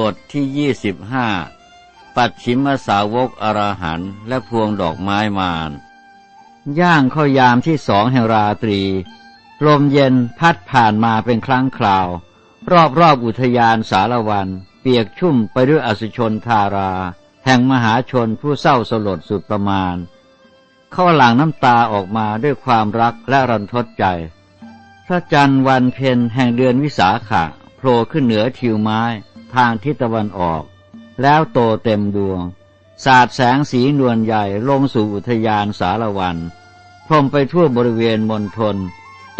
บทที่ยี่สิบห้าปัดชิมสาวกอรหันและพวงดอกไม้มานย่างเข้ายามที่สองแห่งราตรี ลมเย็นพัดผ่านมาเป็นครั้งคราว รอบรอบอุทยานสารวัน เปียกชุ่มไปด้วยอสุชนทารา แห่งมหาชนผู้เศร้าสลดสุดประมาณ เข้าหลังน้ำตาออกมาด้วยความรักและรันทดใจพระจันทร์วันเพ็ญแห่งเดือนวิสาขะโผล่ขึ้นเหนือทิวไม้ ทางทิศตะวันออก แล้วโตเต็มดวง สาดแสงสีนวลใหญ่ลงสู่อุทยานสารวัน พรมไปทั่วบริเวณมณฑล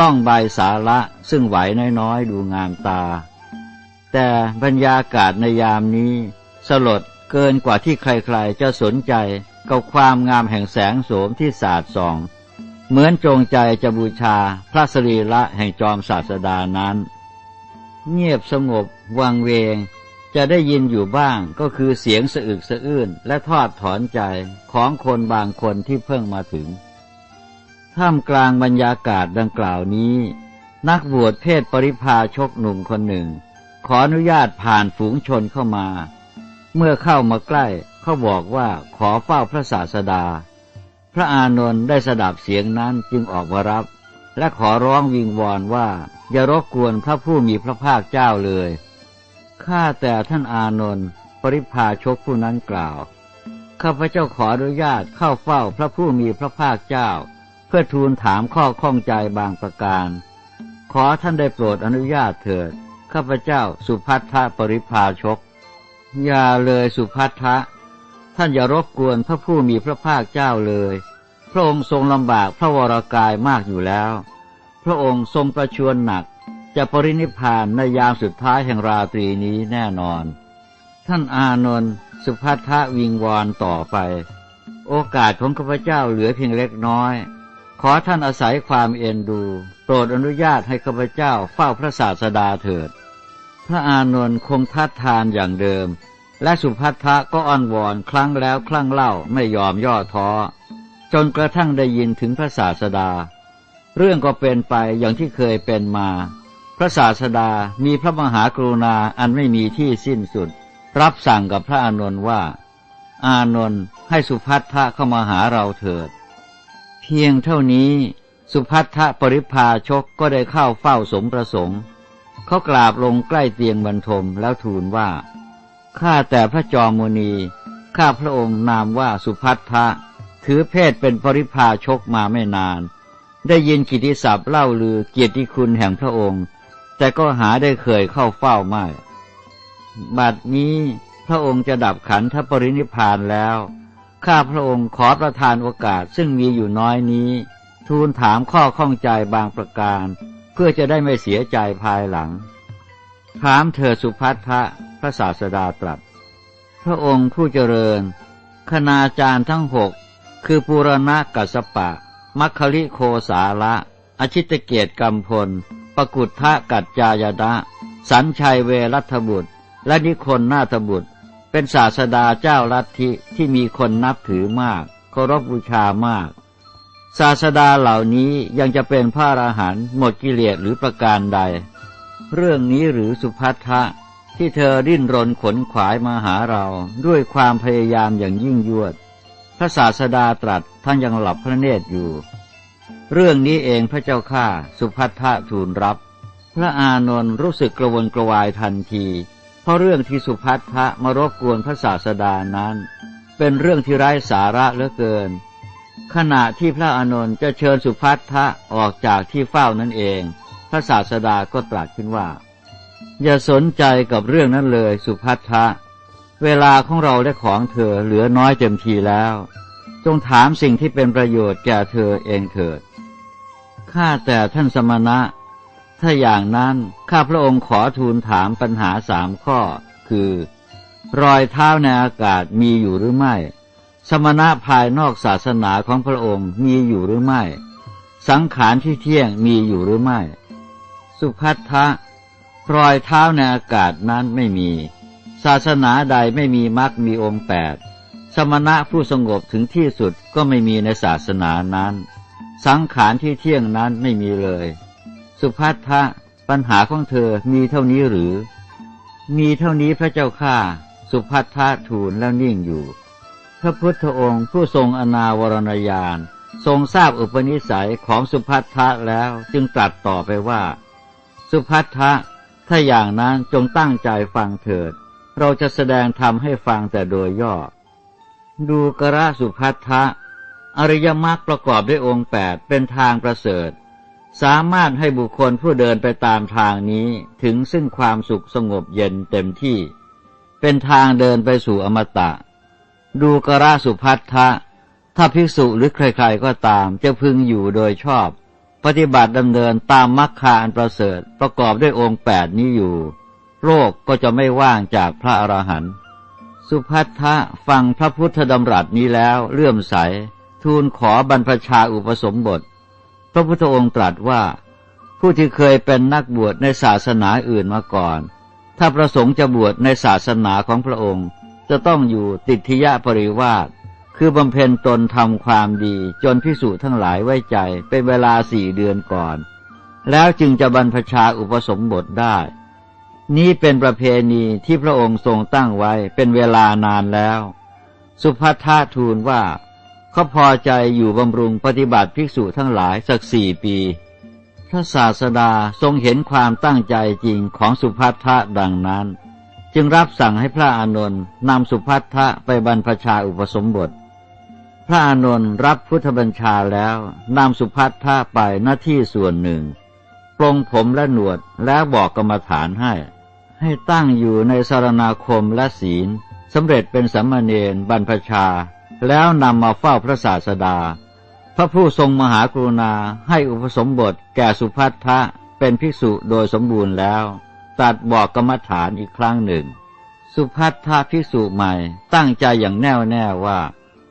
ต้องใบสาระซึ่งไหวน้อยๆ ดูงามตา แต่บรรยากาศในยามนี้ สลดเกินกว่าที่ใครๆจะสนใจกับความงามแห่งแสงโสมที่สาดส่อง เหมือนจงใจจะบูชาพระสรีระแห่งจอมศาสดานั้น เงียบสงบวังเวง จะได้ยินอยู่บ้างก็คือเสียงสะอึกสะอื้นและทอดถอนใจของคนบางคนที่เพิ่งมาถึง ท่ามกลางบรรยากาศดังกล่าวนี้ นักบวชเพศปริพาชกหนุ่มคนหนึ่ง ขออนุญาตผ่านฝูงชนเข้ามา เมื่อเข้ามาใกล้เขาบอกว่าขอเฝ้าพระศาสดา พระอานนท์ได้สดับเสียงนั้นจึงออกมารับ และขอร้องวิงวอนว่าอย่ารบกวนพระผู้มีพระภาคเจ้าเลย ข้าแต่ท่านอานนท์ปริพาชกผู้นั้นกล่าว ข้าพเจ้าขออนุญาตเข้าเฝ้าพระผู้มีพระภาคเจ้า เพื่อทูลถามข้อข้องใจบางประการ ขอท่านได้โปรดอนุญาตเถิด ข้าพเจ้าสุพัทธปริพาชก อย่าเลยสุพัทธะ ท่านอย่ารบกวนพระผู้มีพระภาคเจ้าเลย พระองค์ทรงลำบากพระวรากายมากอยู่แล้ว พระองค์ทรงประชวรหนัก จะปรินิพานในยามสุดท้ายแห่งราตรีนี้แน่นอน ท่านอานนท์สุภัททะวิงวอนต่อไป โอกาสของข้าพเจ้าเหลือเพียงเล็กน้อย ขอท่านอาศัยความเอ็นดู โปรดอนุญาตให้ข้าพเจ้าเฝ้าพระศาสดาเถิด พระอานนท์คงทัดทานอย่างเดิม และสุภัททะก็อ้อนวอนครั้งแล้วครั้งเล่าไม่ยอมย่อท้อ จนกระทั่งได้ยินถึงพระศาสดา เรื่องก็เป็นไปอย่างที่เคยเป็นมา พระศาสดามีพระมหากรุณาอันไม่มีที่สิ้นสุด รับสั่งกับพระอานนท์ว่า อานนท์ให้สุภัททะเข้ามาหาเราเถิด เพียงเท่านี้สุภัททะปริพาชกก็ได้เข้าเฝ้าสมประสงค์ เขากราบลงใกล้เตียงบรรทมแล้วทูลว่า ข้าแต่พระจอมมุนี ข้าพระองค์นามว่าสุพัทธะ ถือเพศเป็นปริพาชกมาไม่นาน ได้ยินกิตติศัพท์เล่าลือเกียรติคุณแห่งพระองค์ แต่ก็หาได้เคยเข้าเฝ้าไม่บัดนี้พระองค์จะดับขันธปรินิพานแล้ว ข้าพระองค์ขอประทานโอกาสซึ่งมีอยู่น้อยนี้ ทูลถามข้อข้องใจบางประการ เพื่อจะได้ไม่เสียใจภายหลัง ถามเธอสุพัทธะพระศาสดาตรัส พระองค์ผู้เจริญ คณาจารย์ทั้งหกคือปุรณะกัสปะ มัคคลิโคสาละ อชิตเกียรติกำพล กุฏทะกัจจายดะสัญชัยเวรัตบุตร และนิคนนาถบุตร เป็นศาสดาเจ้าลัทธิที่มีคนนับถือมากเคารพบูชามาก ศาสดาเหล่านี้ยังจะเป็นพระอราหันต์หมดกิเลสหรือประการใด เรื่องนี้หรือสุพัทธะที่เธอดิ้นรนขนขวายมาหาเราด้วยความพยายามอย่างยิ่งยวด พระศาสดาตรัสท่านยังหลับพระเนตรอยู่ เรื่องนี้เองพระเจ้าข้าสุพัทธะทูลรับ พระอานนท์รู้สึกกระวนกระวายทันที เพราะเรื่องที่สุพัทธะมารบกวนพระศาสดานั้น เป็นเรื่องที่ไร้สาระเหลือเกิน ขณะที่พระอานนท์จะเชิญสุพัทธะออกจากที่เฝ้านั่นเอง พระศาสดาก็ตรัสขึ้นว่า อย่าสนใจกับเรื่องนั้นเลยสุพัทธะเวลาของเราและของเธอเหลือน้อยเต็มทีแล้ว จงถามสิ่งที่เป็นประโยชน์แก่เธอเองเถิด ข้าแต่ท่านสมณะ ถ้าอย่างนั้นข้าพระองค์ขอทูลถามปัญหาสามข้อ คือ รอยเท้าในอากาศมีอยู่หรือไม่ สมณะภายนอกศาสนาของพระองค์มีอยู่หรือไม่ สังขารที่เที่ยงมีอยู่หรือไม่ สุพัทธะรอยเท้าในอากาศนั้นไม่มี ศาสนาใดไม่มีมรรคมีองค์แปดสมณะผู้สงบถึงที่สุดก็ไม่มีในศาสนานั้น สังขารที่เที่ยงนั้นไม่มีเลย สุพัทธะปัญหาของเธอมีเท่านี้หรือ มีเท่านี้พระเจ้าข้าสุพัทธะทูลแล้วนิ่งอยู่ พระพุทธองค์ผู้ทรงอนาวรณญาณทรงทราบอุปนิสัยของสุพัทธะแล้วจึงตรัสต่อไปว่า สุพัทธะถ้าอย่างนั้นจงตั้งใจฟังเถิด เราจะแสดงธรรมให้ฟังแต่โดยย่อ ดูกระสุพัทธะ อริยมรรคประกอบด้วยองค์แปดเป็นทางประเสริฐ สามารถให้บุคคลผู้เดินไปตามทางนี้ถึงซึ่งความสุขสงบเย็นเต็มที่ เป็นทางเดินไปสู่อมตะ ดูกระสุพัทธะ ถ้าภิกษุหรือใครๆก็ตามจะพึงอยู่โดยชอบ ปฏิบัติดำเนินตามมรรคาอันประเสริฐประกอบด้วยองค์แปดนี้อยู่โรคก็จะไม่ว่างจากพระอรหันต์สุพัทธะฟังพระพุทธดำรัสนี้แล้วเลื่อมใส ทูลขอบรรพชาอุปสมบท พระพุทธองค์ตรัสว่า ผู้ที่เคยเป็นนักบวชในศาสนาอื่นมาก่อน ถ้าประสงค์จะบวชในศาสนาของพระองค์ จะต้องอยู่ติทยปริวาสคือบำเพ็ญตนทำความดีจนพิสูจทั้งหลายไว้ใจเป็นเวลาสี่เดือนก่อน แล้วจึงจะบรรพชาอุปสมบทได้ นี้เป็นประเพณีที่พระองค์ทรงตั้งไว้เป็นเวลานานแล้ว สุภัททูลว่า เขาพอใจอยู่บำรุงปฏิบัติภิกษุทั้งหลายสักสี่ปีพระศาสดาทรงเห็นความตั้งใจจริงของสุภัทธะดังนั้น จึงรับสั่งให้พระอานนท์นำสุภัทธะไปบรรพชาอุปสมบท พระอานนท์รับพุทธบัญชาแล้วนำสุภัทธะไปหน้าที่ส่วนหนึ่งปรงผมและหนวดแล้วบอกกรรมฐานให้ ให้ตั้งอยู่ในสารนาคมและศีลสำเร็จเป็นสัมมาเนรบรรพชา แล้วนำมาเฝ้าพระศาสดา พระผู้ทรงมหากรุณาให้อุปสมบทแก่สุภัททะเป็นภิกษุโดยสมบูรณ์แล้วตัดบอกกรรมฐานอีกครั้งหนึ่ง สุภัททะภิกษุใหม่ตั้งใจอย่างแน่วแน่ว่า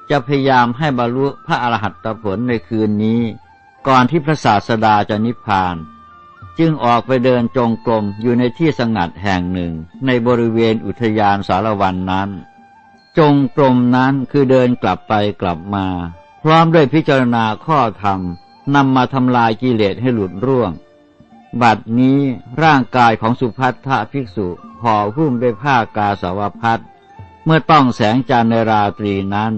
จะพยายามให้บรรลุพระอรหัตผลในคืนนี้ ก่อนที่พระศาสดาจะนิพพาน จึงออกไปเดินจงกรมอยู่ในที่สงัดแห่งหนึ่งในบริเวณอุทยานสารวันนั้น จงกรมนั้นคือเดินกลับไปกลับมา พร้อมด้วยพิจารณาข้อธรรมนำมาทำลายกิเลสให้หลุดร่วง บัดนี้ร่างกายของสุพัทธภิกษุห่อหุ้มด้วยผ้ากาสาวพัดเมื่อต้องแสงจันทร์ในราตรีนั้น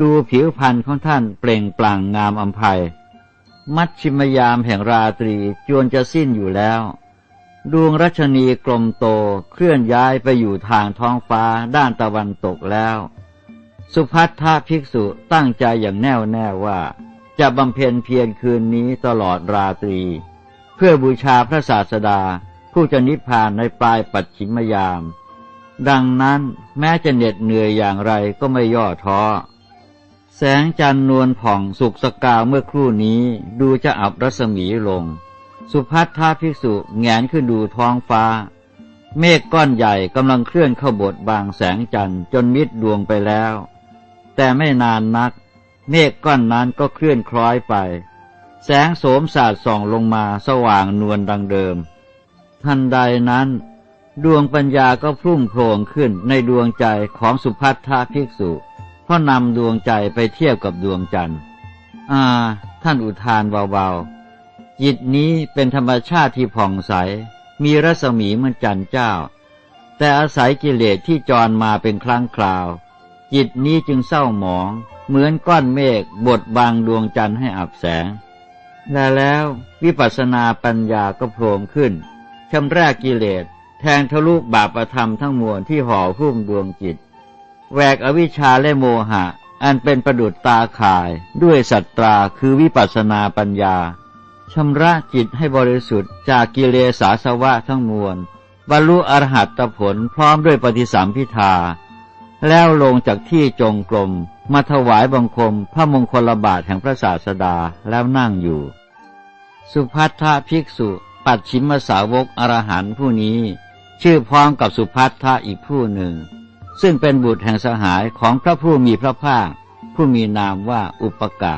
ดูผิวพรรณของท่านเปล่งปลั่งงามอัมภัย มัชชิมยามแห่งราตรีจวนจะสิ้นอยู่แล้ว ดวงรัชนีกลมโตเคลื่อนย้ายไปอยู่ทางท้องฟ้าด้านตะวันตกแล้ว สุพัทธภิกษุตั้งใจอย่างแน่วแน่ว่า จะบำเพ็ญเพียรคืนนี้ตลอดราตรี เพื่อบูชาพระศาสดาผู้จะนิพพานในปลายปัจฉิมยาม ดังนั้นแม้จะเหน็ดเหนื่อยอย่างไรก็ไม่ย่อท้อแสงจันทร์นวลผ่องสุกสกาวเมื่อครู่นี้ดูจะอับรัศมีลง สุพัทธาภิกษุแงนขึ้นดูท้องฟ้า เมฆก้อนใหญ่กำลังเคลื่อนเข้าบทบางแสงจันทร์จนมิดดวงไปแล้ว แต่ไม่นานนัก เมฆก้อนนั้นก็เคลื่อนคล้อยไป แสงโสมสาดส่องลงมาสว่างนวลดังเดิม ทันใดนั้น ดวงปัญญาก็พุ่งโผล่ขึ้นในดวงใจของสุพัทธาภิกษุเพราะนำดวงใจไปเทียบกับดวงจันทร์ อ่า ท่านอุทานเบาๆ จิตนี้เป็นธรรมชาติที่ผ่องใส มีรัศมีเหมือนจันทร์เจ้า แต่อาศัยกิเลสที่จรมาเป็นครั้งคราว จิตนี้จึงเศร้าหมอง เหมือนก้อนเมฆบดบังดวงจันทร์ให้อับแสง และแล้ววิปัสสนาปัญญาก็โผล่ขึ้นชำแรกกิเลสแทงทะลุบาปธรรมทั้งมวลที่ห่อหุ้มดวงจิตแหวกอวิชชาและโมหะ อันเป็นประดุจตาข่ายด้วยสัตตราคือวิปัสสนาปัญญา ชำระจิตให้บริสุทธิ์จากกิเลสาสวะทั้งมวล บรรลุอรหัตผลพร้อมด้วยปฏิสัมพิทาแล้วลงจากที่จงกรมมาถวายบังคมพระมงคลบาทแห่งพระศาสดาแล้วนั่งอยู่ สุพัทธภิกษุ ปัดชิมสาวกอรหันผู้นี้ ชื่อพร้องกับสุพัทธะอีกผู้หนึ่ง ซึ่งเป็นบุตรแห่งสหายของพระผู้มีพระภาค ผู้มีนามว่าอุปกะ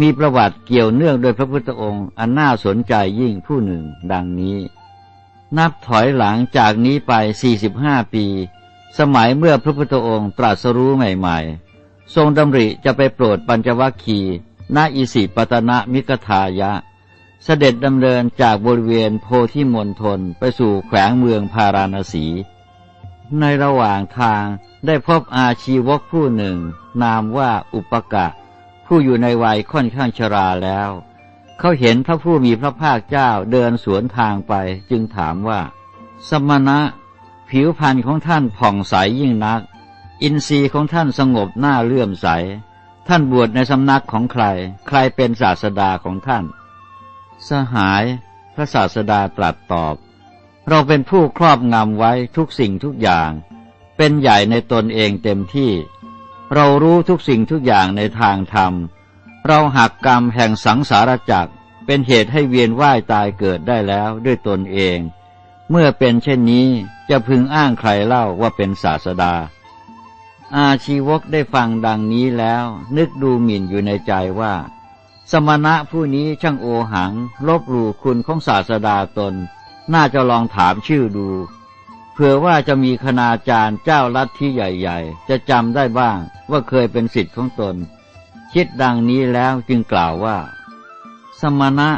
มีประวัติเกี่ยวเนื่องโดยพระพุทธองค์ อันน่าสนใจยิ่งผู้หนึ่ง ดังนี้ นับถอยหลังจากนี้ไป 45 ปี สมัยเมื่อพระพุทธองค์ตรัสรู้ใหม่ ๆ ทรงดำริจะไปโปรดปัญจวัคคีย์ณอิสิปตนะมิกทายะ เสด็จดำเนินจากบริเวณโพธิมณฑลไปสู่แขวงเมืองพาราณสี ในระหว่างทางได้พบอาชีวกผู้หนึ่งนามว่าอุปกะ ผู้อยู่ในวัยค่อนข้างชราแล้ว เขาเห็นพระผู้มีพระภาคเจ้าเดินสวนทางไป จึงถามว่า สมณะ ผิวพรรณของท่านผ่องใสยิ่งนัก อินทรีย์ของท่านสงบหน้าเลื่อมใส ท่านบวชในสำนักของใคร ใครเป็นศาสดาของท่าน สหายพระศาสดาตรัสตอบ เราเป็นผู้ครอบงำไว้ทุกสิ่งทุกอย่าง เป็นใหญ่ในตนเองเต็มที่ เรารู้ทุกสิ่งทุกอย่างในทางธรรม เราหักกรรมแห่งสังสารจักรเป็นเหตุให้เวียนว่ายตายเกิดได้แล้วด้วยตนเอง เมื่อเป็นเช่นนี้จะพึงอ้างใครเล่าว่าเป็นศาสดา อาชีวกได้ฟังดังนี้แล้ว นึกดูหมิ่นอยู่ในใจว่า สมณะผู้นี้ช่างโอหัง ลบหลู่คุณของศาสดาตน น่าจะลองถามชื่อดู เผื่อว่าจะมีคณาจารย์เจ้าลัทธิใหญ่ ๆ จะจำได้บ้างว่าเคยเป็นสิทธิ์ของตน คิดดังนี้แล้วจึงกล่าวว่า สมณะ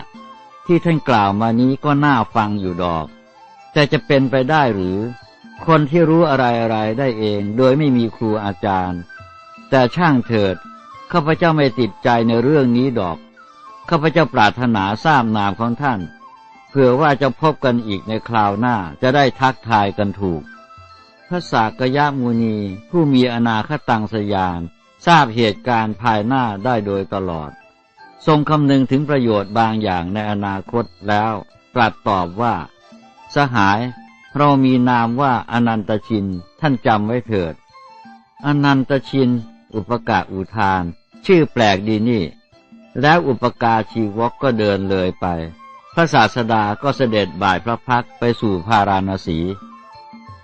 ที่ท่านกล่าวมานี้ก็น่าฟังอยู่ดอก แต่จะเป็นไปได้หรือ คนที่รู้อะไรๆได้เองโดยไม่มีครูอาจารย์ แต่ช่างเถิดข้าพเจ้าไม่ติดใจในเรื่องนี้ดอกข้าพเจ้าปรารถนาทราบนามของท่าน เผื่อว่าจะพบกันอีกในคราวหน้าจะได้ทักทายกันถูก พระสากยะมุนีผู้มีอนาคตังสยาน ทราบเหตุการณ์ภายหน้าได้โดยตลอด ทรงคำนึงถึงประโยชน์บางอย่างในอนาคตแล้วตรัสตอบว่า สหาย เรามีนามว่าอนันตชิน ท่านจำไว้เถิด อนันตชิน อุปกาอุทาน ชื่อแปลกดีนี่ แล้วอุปกาชีวกก็เดินเลยไป ระศาสดาก็เสด็จบ่ายพระพักไปสู่พาราณสี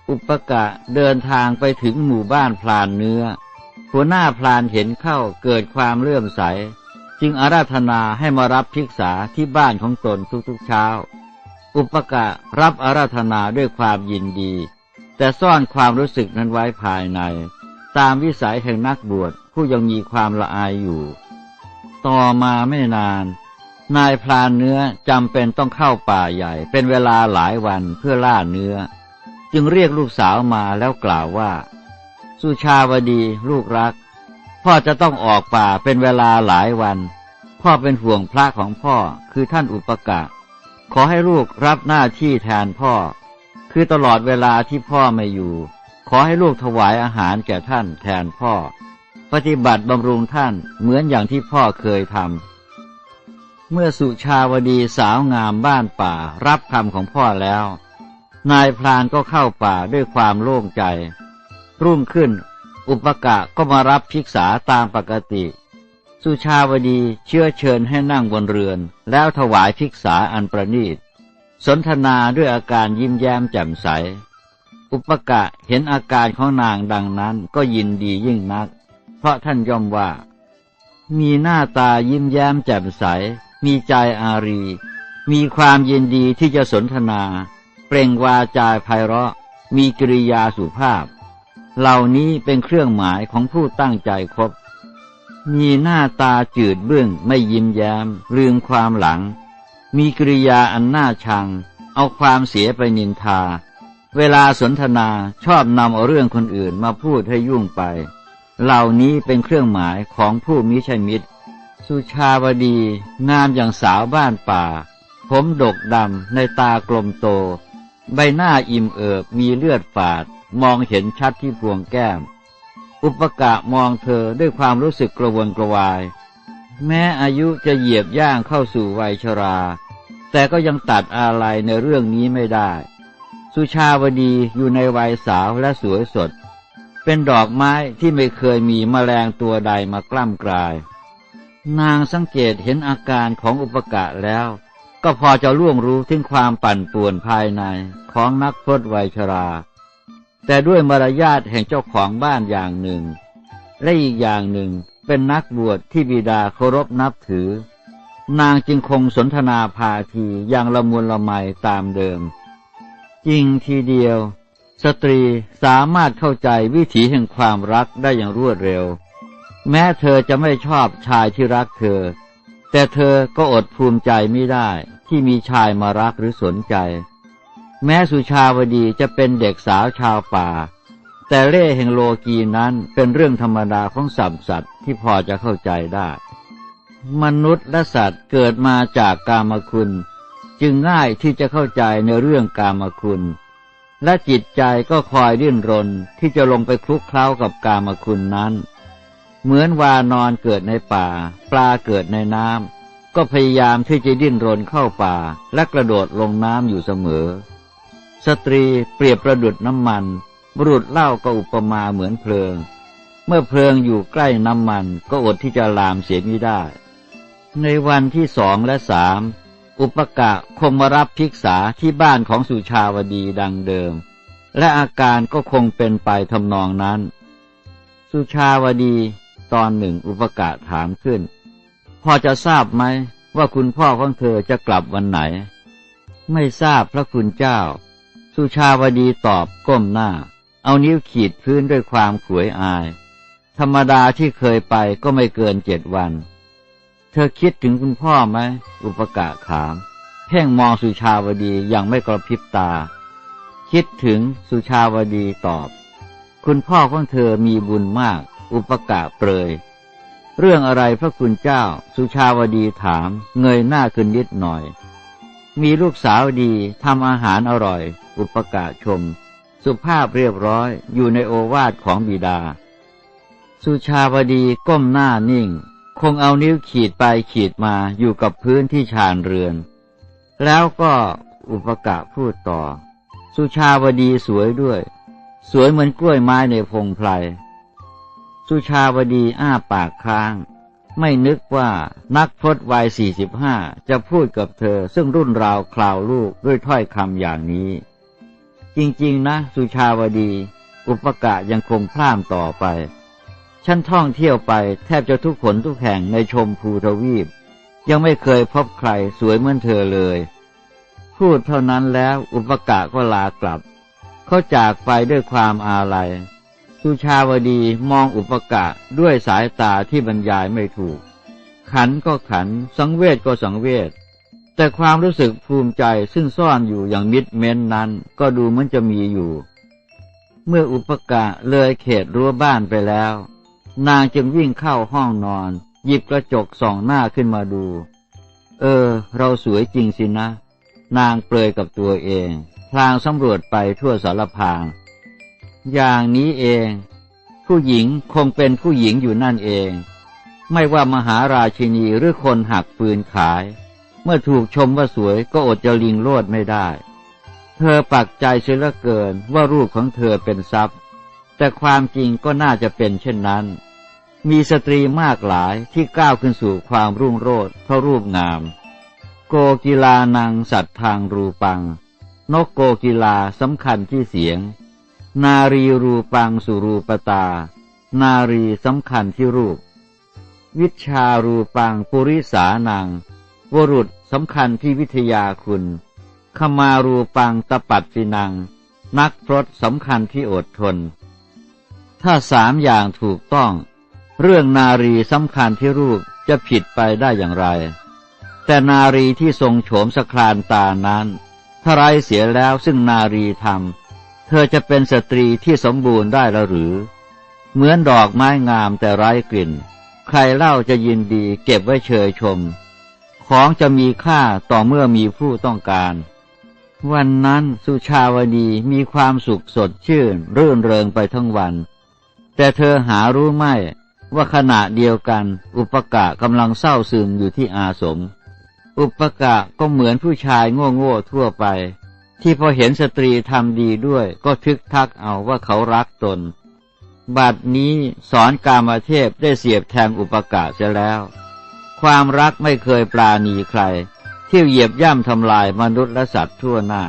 อุปกะเดินทางไปถึงหมู่บ้านพลานเนื้อ หัวหน้าพลานเห็นเข้าเกิดความเลื่อมใส จึงอาราธนาให้มารับภิกษาที่บ้านของตนทุกๆเช้า อุปกะรับอาราธนาด้วยความยินดี แต่ซ่อนความรู้สึกนั้นไว้ภายใน ตามวิสัยแห่งนักบวชผู้ยังมีความละอายอยู่ ต่อมาไม่นาน นายพรานเนื้อจำเป็นต้องเข้าป่าใหญ่ เป็นเวลาหลายวันเพื่อล่าเนื้อ จึงเรียกลูกสาวมาแล้วกล่าวว่า สุชาวดีลูกรัก พ่อจะต้องออกป่าเป็นเวลาหลายวัน พ่อเป็นห่วงพระของพ่อคือท่านอุปกะ ขอให้ลูกรับหน้าที่แทนพ่อ คือตลอดเวลาที่พ่อไม่อยู่ ขอให้ลูกถวายอาหารแก่ท่านแทนพ่อ ปฏิบัติบำรุงท่านเหมือนอย่างที่พ่อเคยทำ เมื่อสุชาวดีสาวงามบ้านป่ารับคำของพ่อแล้ว นายพรานก็เข้าป่าด้วยความโล่งใจ รุ่งขึ้น อุปกะก็มารับภิกษาตามปกติ สุชาวดีเชื้อเชิญให้นั่งบนเรือน แล้วถวายภิกษาอันประณีต สนทนาด้วยอาการยิ้มแย้มแจ่มใส อุปกะเห็นอาการของนางดังนั้นก็ยินดียิ่งนัก เพราะท่านยอมว่า มีหน้าตายิ้มแย้มแจ่มใส มีใจอารี มีความยินดีที่จะสนทนา เปล่งวาจาไพเราะ มีกิริยาสุภาพ เหล่านี้เป็นเครื่องหมายของผู้ตั้งใจคบ มีหน้าตาจืดเบื้องไม่ยิ้มแย้ม ลืมความหลัง มีกิริยาอันน่าชัง เอาความเสียไปนินทา เวลาสนทนาชอบนำเอาเรื่องคนอื่นมาพูดให้ยุ่งไป เหล่านี้เป็นเครื่องหมายของผู้มิใช่มิตร สุชาวดี งามอย่างสาวบ้านป่า ผมดกดำในตากลมโต ใบหน้าอิ่มเอิบมีเลือดฝาด มองเห็นชัดที่พวงแก้ม อุปกะมองเธอด้วยความรู้สึกกระวนกระวาย แม้อายุจะเหยียบย่างเข้าสู่วัยชรา แต่ก็ยังตัดอะไรในเรื่องนี้ไม่ได้ สุชาวดีอยู่ในวัยสาวและสวยสด เป็นดอกไม้ที่ไม่เคยมีแมลงตัวใดมากล้ำกลาย นางสังเกตเห็นอาการของอุปกะแล้ว ก็พอจะล่วงรู้ถึงความปั่นป่วนภายในของนักพรตวัยชรา แต่ด้วยมารยาทแห่งเจ้าของบ้านอย่างหนึ่ง และอีกอย่างหนึ่งเป็นนักบวชที่บิดาเคารพนับถือ นางจึงคงสนทนาพาทีอย่างละมุนละไมตามเดิม จริงทีเดียว สตรีสามารถเข้าใจวิถีแห่งความรักได้อย่างรวดเร็ว แม้เธอจะไม่ชอบชายที่รักเธอ แต่เธอก็อดภูมิใจไม่ได้ที่มีชายมารักหรือสนใจ แม้สุชาวดีจะเป็นเด็กสาวชาวป่า แต่เล่ห์แห่งโลกีนั้นเป็นเรื่องธรรมดาของสัมสัตว์ที่พอจะเข้าใจได้ มนุษย์และสัตว์เกิดมาจากกามคุณ จึงง่ายที่จะเข้าใจในเรื่องกามคุณ และจิตใจก็คอยดิ้นรนที่จะลงไปคลุกเคล้ากับกามคุณนั้น เหมือนวานอนเกิดในป่า ปลาเกิดในน้ำก็พยายามที่จะดิ้นรนเข้าป่าและกระโดดลงน้ำอยู่เสมอ สตรีเปรียบประดุดน้ำมันบุรุษเล่าก็อุปมาเหมือนเพลิง เมื่อเพลิงอยู่ใกล้น้ำมันก็อดที่จะลามเสียไม่ได้ ในวันที่สองและสามอุปกะคงมารับภิกษาที่บ้านของสุชาวดีดังเดิม และอาการก็คงเป็นไปทำนองนั้น สุชาวดี ตอนหนึ่งอุปกะถามขึ้น พอจะทราบไหมว่าคุณพ่อของเธอจะกลับวันไหน ไม่ทราบพระคุณเจ้า สุชาวดีตอบก้มหน้า เอานิ้วขีดพื้นด้วยความขวยอาย ธรรมดาที่เคยไปก็ไม่เกินเจ็ดวัน เธอคิดถึงคุณพ่อไหมอุปกะถาม เพ่งมองสุชาวดียังไม่กระพริบตา คิดถึงสุชาวดีตอบ คุณพ่อของเธอมีบุญมาก อุปกะเปรย เรื่องอะไรพระคุณเจ้า สุชาวดีถาม เงยหน้าขึ้นนิดหน่อย มีลูกสาวดีทำอาหารอร่อย อุปกะชม สุภาพเรียบร้อยอยู่ในโอวาทของบิดา สุชาวดีก้มหน้านิ่ง คงเอานิ้วขีดไปขีดมาอยู่กับพื้นที่ชานเรือน แล้วก็อุปกะพูดต่อ สุชาวดีสวยด้วย สวยเหมือนกล้วยไม้ในพงไพร สุชาวดีอ้าปากค้าง ไม่นึกว่านักพรตวัยสี่สิบห้าจะพูดกับเธอซึ่งรุ่นราวคราวลูกด้วยถ้อยคำอย่างนี้ จริงๆ นะ สุชาวดี อุปกะยังคงพร่ามต่อไปฉันท่องเที่ยวไปแทบจะทุกขนทุกแห่งในชมพูทวีป ยังไม่เคยพบใครสวยเหมือนเธอเลย พูดเท่านั้นแล้วอุปกะก็ลากลับ เขาจากไปด้วยความอาลัย สุชาวดีมองอุปกะด้วยสายตาที่บรรยายไม่ถูก ขันก็ขัน สังเวชก็สังเวช แต่ความรู้สึกภูมิใจซึ่งซ่อนอยู่อย่างมิดเม้นนั้น ก็ดูเหมือนจะมีอยู่ เมื่ออุปกะเลยเขตรั้วบ้านไปแล้ว นางจึงวิ่งเข้าห้องนอน หยิบกระจกส่องหน้าขึ้นมาดู เออ เราสวยจริงสินะ นางเปลยกับตัวเอง พลางสำรวจไปทั่วสารพาง อย่างนี้เอง ผู้หญิงคงเป็นผู้หญิงอยู่นั่นเอง ไม่ว่ามหาราชินีหรือคนหักฟืนขาย เมื่อถูกชมว่าสวยก็อดจะลิงโลดไม่ได้ เธอปักใจเสียเหลือเกินว่ารูปของเธอเป็นทรัพย์ แต่ความจริงก็น่าจะเป็นเช่นนั้น มีสตรีมากหลายที่ก้าวขึ้นสู่ความรุ่งโรจน์เพราะรูปงาม โกกีลานังสัตว์ทางรูปัง นกโกกีลาสำคัญที่เสียง นารีรูปังสุรูปตา นารีสำคัญที่รูป วิชารูปังปุริสานัง วรุษสำคัญที่วิทยาคุณ ขมารูปังตปัดสินัง นักพรตสำคัญที่อดทน ถ้าสามอย่างถูกต้อง เรื่องนารีสำคัญที่รูปจะผิดไปได้อย่างไร แต่นารีที่ทรงโฉมสครานตานั้น ถ้าไรเสียแล้วซึ่งนารีทำ เธอจะเป็นสตรีที่สมบูรณ์ได้แล้วหรือ เหมือนดอกไม้งามแต่ไร้กลิ่น ใครเล่าจะยินดีเก็บไว้เชยชม ของจะมีค่าต่อเมื่อมีผู้ต้องการ วันนั้นสุชาวดีมีความสุขสดชื่น รื่นเริงไปทั้งวัน แต่เธอหารู้ไม่ว่าขณะเดียวกัน อุปกะกำลังเศร้าซึมอยู่ที่อาสม อุปกะก็เหมือนผู้ชายโง่โง่ๆทั่วไป ที่พอเห็นสตรีทำดีด้วยก็ทึกทักเอาว่าเขารักตน บัดนี้สอนกามาเทพได้เสียบแทงอุปกะเสียแล้ว ความรักไม่เคยปราณีใคร เที่ยวเหยียบย่ำทำลายมนุษย์และสัตว์ทั่วหน้า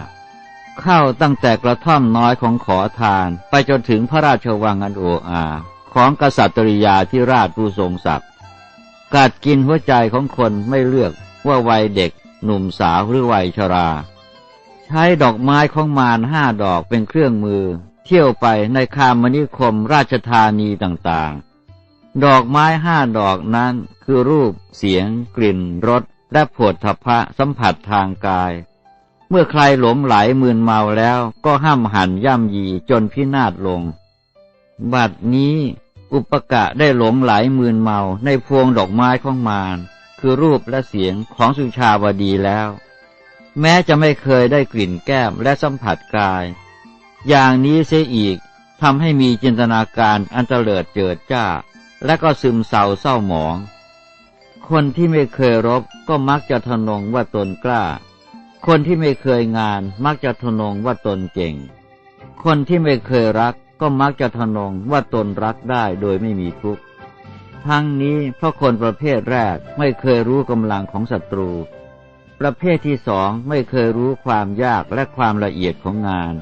เข้าตั้งแต่กระท่อมน้อยของขอทาน ไปจนถึงพระราชวังอันโออาของกษัตริยาที่ราชผู้ทรงศักดิ์กัดกินหัวใจของคนไม่เลือกว่าวัยเด็ก หนุ่มสาวหรือวัยชรา ใช้ดอกไม้ของมารห้าดอกเป็นเครื่องมือ เที่ยวไปในคามนิคมราชธานีต่างๆ ดอกไม้ห้าดอกนั้นคือรูป เสียง กลิ่นรสและผฏฐพะสัมผัสทางกาย เมื่อใครหลงไหลมืนเมาแล้วก็ห้ามหันย่ำยีจนพินาศลง บัดนี้อุปกะได้หลงไหลมืนเมาในพวงดอกไม้ของมารคือรูปและเสียงของสุชาวดีแล้ว แม้จะไม่เคยได้กลิ่นแก้มและสัมผัสกาย อย่างนี้เสียอีกทำให้มีจินตนาการอันเตลิดเจิดจ้า และก็ซึมเศร้าเศร้าหมอง คนที่ไม่เคยรบก็มักจะทะนงว่าตนกล้า คนที่ไม่เคยงานมักจะทะนงว่าตนเก่ง คนที่ไม่เคยรักก็มักจะทะนงว่าตนรักได้โดยไม่มีทุกข์ทั้งนี้เพราะคนประเภทแรกไม่เคยรู้กำลังของศัตรู ประเภทที่สองไม่เคยรู้ความยากและความละเอียดของงาน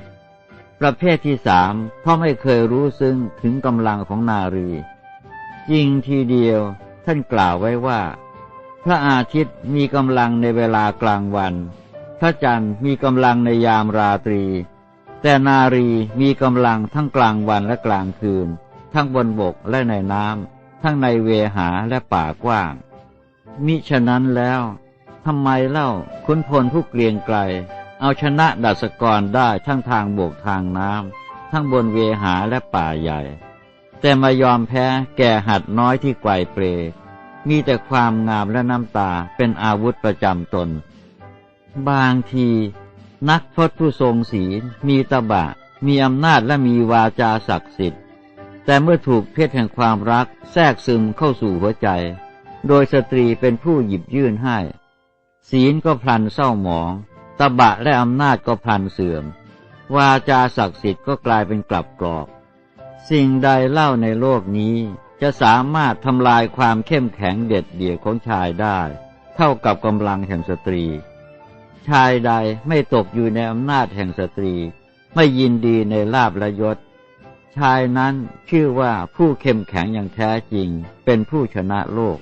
ประเภทที่สามเพราะไม่เคยรู้ซึ้งถึงกำลังของนารี จริงทีเดียวท่านกล่าวไว้ว่า พระอาทิตย์มีกำลังในเวลากลางวัน พระจันทร์มีกำลังในยามราตรี แต่นารีมีกำลังทั้งกลางวันและกลางคืน ทั้งบนบกและในน้ำทั้งในเวหาและป่ากว้าง มิฉะนั้นแล้ว ทำไมเล่าคุณพลผู้เกรียงไกล เอาชนะดัสกรได้ทั้งทางบกทางน้ำทั้งบนเวหาและป่าใหญ่ แต่มายอมแพ้แก่หัดน้อยที่ไกวเปร มีแต่ความงามและน้ำตาเป็นอาวุธประจำตน บางที นักพจผู้ทรงศีลมีตบะ มีอำนาจและมีวาจาศักดิ์สิทธิ์แต่เมื่อถูกเพศแห่งความรักแทรกซึมเข้าสู่หัวใจ โดยสตรีเป็นผู้หยิบยื่นให้ ศีลก็พลันเศร้าหมองตบะและอำนาจก็พลันเสื่อม วาจาศักดิ์สิทธิ์ก็กลายเป็นกลับกรอก สิ่งใดเล่าในโลกนี้จะสามารถทำลายความเข้มแข็งเด็ดเดี่ยวของชายได้ เท่ากับกำลังแห่งสตรี ชายใดไม่ตกอยู่ในอำนาจแห่งสตรี ไม่ยินดีในลาบและยศ ชายนั้นชื่อว่าผู้เข้มแข็งอย่างแท้จริงเป็นผู้ชนะโลก